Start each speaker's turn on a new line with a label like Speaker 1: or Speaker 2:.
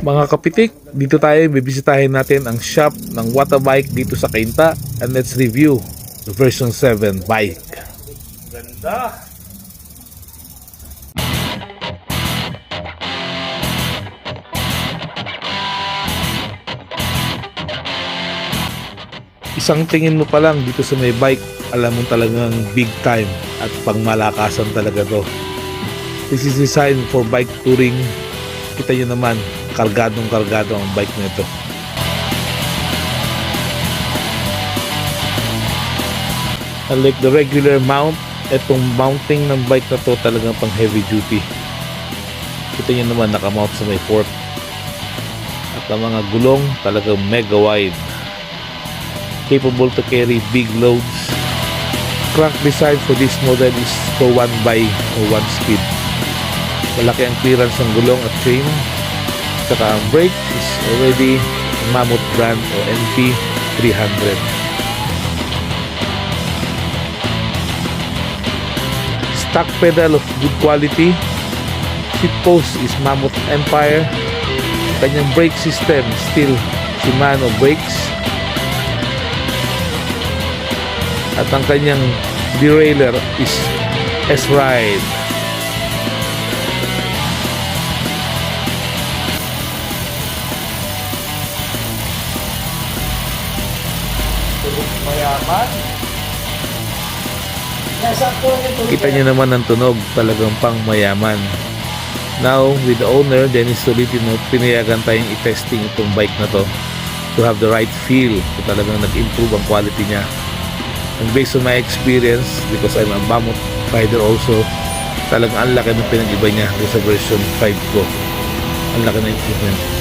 Speaker 1: Mga kapitik, dito tayo bibisitahin natin ang shop ng Watabike dito sa Cainta and let's review the version 7 bike. Ganda! Isang tingin mo pa lang dito sa may bike, alam mo talagang big time at pangmalakasan talaga to. This is designed for bike touring. Kita nyo naman, kargadong kargado ang bike na ito. Unlike the regular mount, itong mounting ng bike na to talagang pang heavy duty. Kita nyo naman nakamount sa may fork. At ang mga gulong talagang mega wide. Capable to carry big loads. Crank design for this model is for one by or one speed. Malaki ang clearance ng gulong at chain. Saka ang brake is already Mammoth brand o NP 300. Stock pedal of good quality. Seat post is Mammoth Empire. Kanyang brake system still Shimano brakes. At ang kanyang derailleur is S-Ride.
Speaker 2: Mayaman.
Speaker 1: Kita niyo naman ang tunog, talagang pang mayaman. Now, with the owner, Dennis Solitino, pinayagan tayong i-testing itong bike na to to have the right feel. So talagang nag-improve ang quality niya. And based on my experience, because I'm a mammoth rider also, talagang ang laki ng pinag-iba niya sa version 5 ko. Ang laki ng improvement.